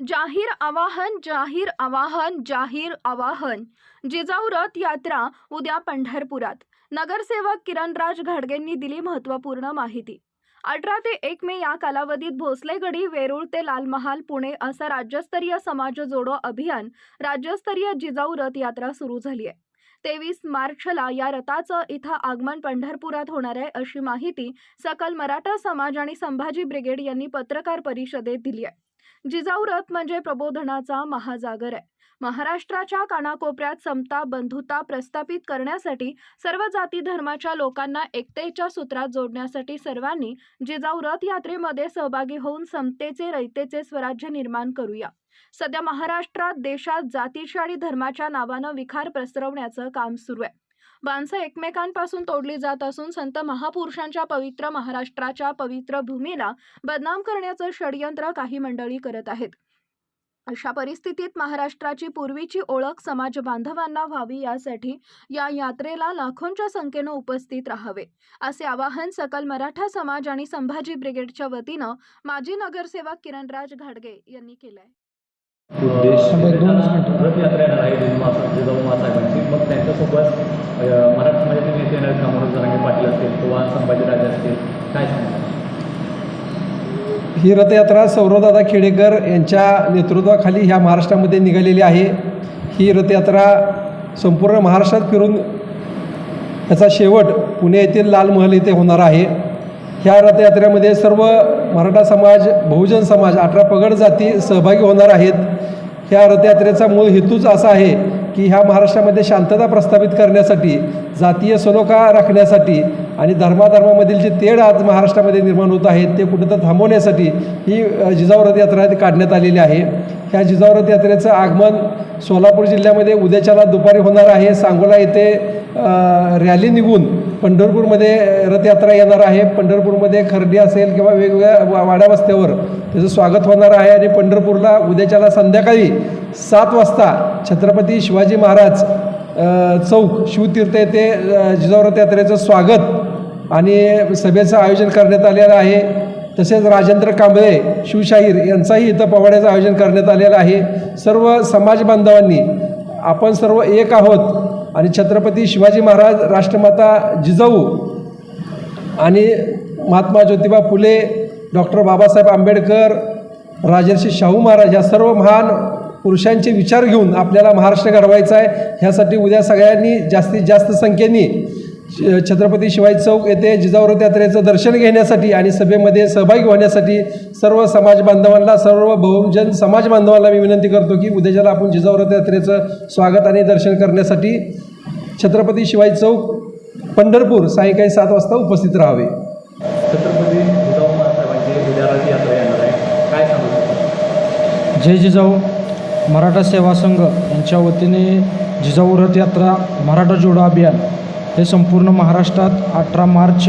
जाहीर आवाहन जाहीर आवाहन जाहीर आवाहन. जिजाऊ रथ यात्रा उद्या पंढरपुरात. नगरसेवक किरणराज घाडगेंनी दिली महत्त्वपूर्ण माहिती. अठरा ते एक मे या कालावधीत भोसलेगडी वेरूळ ते लालमहाल पुणे असं राज्यस्तरीय समाज जोडो अभियान राज्यस्तरीय जिजाऊ रथ यात्रा सुरू झाली आहे तेवीस मार्चला या रथाचं इथं आगमन पंढरपुरात होणार आहे अशी माहिती सकल मराठा समाज आणि संभाजी ब्रिगेड यांनी पत्रकार परिषदेत दिली आहे जिजाऊ रथ म्हणजे प्रबोधनाचा महाजागर आहे. महाराष्ट्राच्या कानाकोपऱ्यात समता बंधुता प्रस्थापित करण्यासाठी सर्व जाती धर्माच्या लोकांना एकतेच्या सूत्रात जोडण्यासाठी सर्वांनी जिजाऊ रथ यात्रेमध्ये सहभागी होऊन समतेचे रयतेचे स्वराज्य निर्माण करूया. सध्या महाराष्ट्रात देशात जातीच्या आणि धर्माच्या नावानं विखार पसरवण्याचं काम सुरू आहे. माणसं एकमेकांपासून तोडली जात असून संत महापुरुषांच्या पवित्र महाराष्ट्राच्या पवित्र भूमीला बदनाम करण्याचं षडयंत्र काही मंडळी करत आहेत. अशा परिस्थितीत महाराष्ट्राची पूर्वीची ओळख समाज बांधवांना व्हावी यासाठी या यात्रेला लाखोंच्या संख्येनं उपस्थित राहावे असे आवाहन सकल मराठा समाज आणि संभाजी ब्रिगेडच्या वतीनं माजी नगरसेवक किरणराज घाडगे यांनी केलं त्यांच्यासोबत मराठा समाजातील नेते येणार जरांगे पाटील असतील किंवा संभाजीराजे असतील? काय सांगणार ही रथयात्रा सौरवदादा खेडेकर यांच्या नेतृत्वाखाली ह्या महाराष्ट्रामध्ये निघालेली आहे. ही रथयात्रा संपूर्ण महाराष्ट्रात फिरून याचा शेवट पुणे येथील लाल महल येथे होणार आहे. ह्या रथयात्रेमध्ये सर्व मराठा समाज बहुजन समाज अठरा पगड जाती सहभागी होणार आहेत. ह्या रथयात्रेचा मूळ हेतूच असा आहे की ह्या महाराष्ट्रामध्ये शांतता प्रस्थापित करण्यासाठी जातीय सलोखा राखण्यासाठी आणि धर्माधर्मामधील जे तेढ आज महाराष्ट्रामध्ये निर्माण होत आहेत ते कुठंतर थांबवण्यासाठी ही जिजाऊ रथयात्रा काढण्यात आलेली आहे. ह्या जिजाऊ रथयात्रेचं आगमन सोलापूर जिल्ह्यामध्ये उद्याच्याला दुपारी होणार आहे. सांगोला येथे रॅली निघून पंढरपूरमध्ये रथयात्रा येणार आहे. पंढरपूरमध्ये खर्डी असेल किंवा वेगवेगळ्या वा- वाड्या वस्त्यावर त्याचं स्वागत होणार आहे आणि पंढरपूरला उद्याच्याला संध्याकाळी सात वाजता छत्रपती शिवाजी महाराज चौक शिवतीर्थ येथे अ, यात्रेचं स्वागत आणि सभेचं आयोजन करण्यात आलेलं आहे. तसेच राजेंद्र कांबळे शिवशाहीर यांचाही इथं पवाड्याचं आयोजन करण्यात आलेलं आहे. सर्व समाज बांधवांनी आपण सर्व एक आहोत आणि छत्रपती शिवाजी महाराज राष्ट्रमाता जिजाऊ आणि महात्मा ज्योतिबा फुले डॉक्टर बाबासाहेब आंबेडकर राजर्षी शाहू महाराज या सर्व महान पुरुषांचे विचार घेऊन आपल्याला महाराष्ट्र घडवायचा आहे ह्यासाठी उद्या सगळ्यांनी जास्तीत जास्त संख्येने छत्रपती शिवाजी चौक येथे जिजाऊ रथ यात्रेचं दर्शन घेण्यासाठी आणि सभेमध्ये सहभागी होण्यासाठी सर्व समाज बांधवांना सर्व बहुजन समाज बांधवांना मी विनंती करतो की उद्याच्याला आपण जिजाऊ रथ यात्रेचं स्वागत आणि दर्शन करण्यासाठी छत्रपती शिवाजी चौक पंढरपूर सायंकाळी सात वाजता उपस्थित राहावे. छत्रपती जिजाऊ महासाहेबांची उद्या रथयात्रा येणार आहे. काय सांगू जय जिजाऊ. मराठा सेवा संघ यांच्या वतीने जिजाऊ रथयात्रा मराठा जोडो अभियान हे संपूर्ण महाराष्ट्रात अठरा मार्च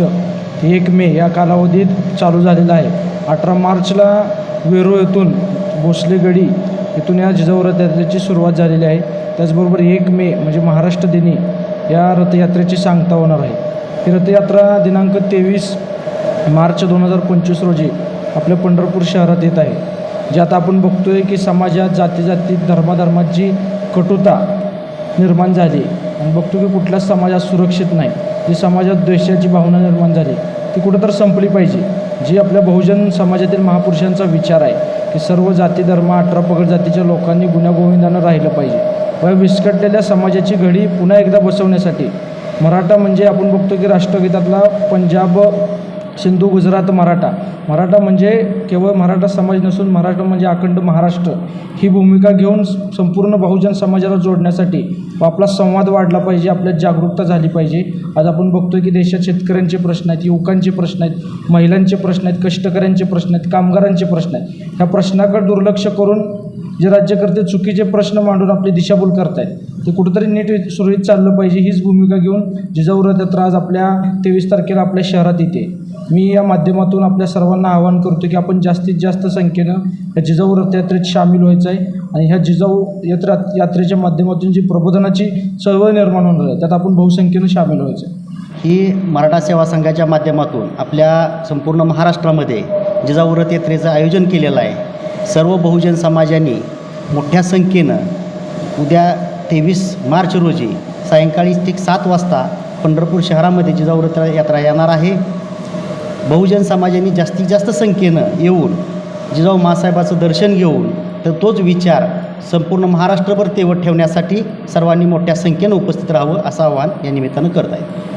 ते एक मे या कालावधीत चालू झालेलं आहे. अठरा मार्चला वेरूळ येथून भोसलेगडी येथून या जिजाऊ रथयात्रेची सुरुवात झालेली आहे. त्याचबरोबर एक मे म्हणजे महाराष्ट्र दिनी या रथयात्रेची सांगता होणार आहे. ही रथयात्रा दिनांक तेवीस मार्च दोन हजार पंचवीस रोजी आपल्या पंढरपूर शहरात येत आहे. जे आता आपण बघतोय की समाजात जाती जाती धर्माधर्माची कटुता निर्माण झाली. आणि बघतो की कुठल्याच समाजात सुरक्षित नाही. जी समाजात द्वेषाची भावना निर्माण झाली ती कुठंतरी संपली पाहिजे. जी आपल्या बहुजन समाजातील महापुरुषांचा विचार आहे की सर्व जाती धर्म अठरा पगड जातीच्या लोकांनी गुण्यागोविंदानं राहिलं पाहिजे. व विस्कटलेल्या समाजाची घडी पुन्हा एकदा बसवण्यासाठी मराठा म्हणजे आपण बघतो की राष्ट्रगीतातला पंजाब सिंधू गुजरात मराठा. मराठा म्हणजे केवळ मराठा समाज नसून मराठा म्हणजे अखंड महाराष्ट्र. ही भूमिका घेऊन संपूर्ण बहुजन समाजाला जोडण्यासाठी व आपला संवाद वाढला पाहिजे आपल्यात जागरूकता झाली पाहिजे. आज आपण बघतोय की देशात शेतकऱ्यांचे प्रश्न आहेत युवकांचे प्रश्न आहेत महिलांचे प्रश्न आहेत कष्टकऱ्यांचे प्रश्न आहेत कामगारांचे प्रश्न आहेत. ह्या प्रश्नाकडे दुर्लक्ष करून जे राज्यकर्ते चुकीचे प्रश्न मांडून आपली दिशाभूल करतायत ते कुठंतरी नीट सुरळीत चाललं पाहिजे हीच भूमिका घेऊन जिजाऊ रथयात्रा आज आपल्या तेवीस तारखेला आपल्या शहरात येते. मी या माध्यमातून आपल्या सर्वांना आवाहन करतो की आपण जास्तीत जास्त संख्येनं या जिजाऊ रथयात्रेत सामील व्हायचं आहे आणि ह्या जिजाऊ यात्रा यात्रेच्या माध्यमातून जी प्रबोधनाची चळवळ निर्माण होणार आहे त्यात आपण बहुसंख्येनं सामील व्हायचं आहे. ही मराठा सेवा संघाच्या माध्यमातून आपल्या संपूर्ण महाराष्ट्रामध्ये जिजाऊ रथ यात्रेचं आयोजन केलेलं आहे. सर्व बहुजन समाजाने मोठ्या संख्येनं उद्या तेवीस मार्च रोजी सायंकाळी ठीक सात वाजता पंढरपूर शहरामध्ये जिजाऊ रथ यात्रा येणार आहे. बहुजन समाजाने जास्तीत जास्त संख्येनं येऊन जिजाऊ मासाहेबाचं दर्शन घेऊन तर तोच विचार संपूर्ण महाराष्ट्रभर तेवत ठेवण्यासाठी सर्वांनी मोठ्या संख्येनं उपस्थित राहावं असं आवाहन या निमित्तानं करत आहे